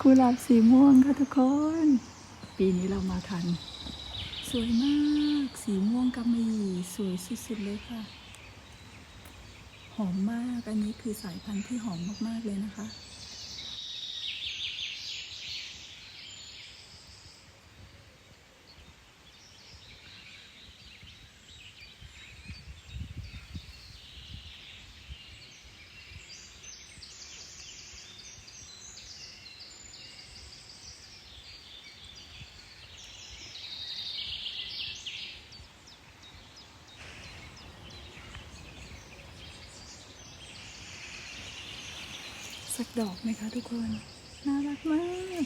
กุหลาบสีม่วงค่ะทุกคน ปีนี้เรามาทัน สวยมาก สีม่วงกำมะหยี่สวยสุดๆเลยค่ะ หอมมาก อันนี้คือสายพันธุ์ที่หอมมากๆเลยนะคะ สักดอกไหมคะทุกคน น่ารักมาก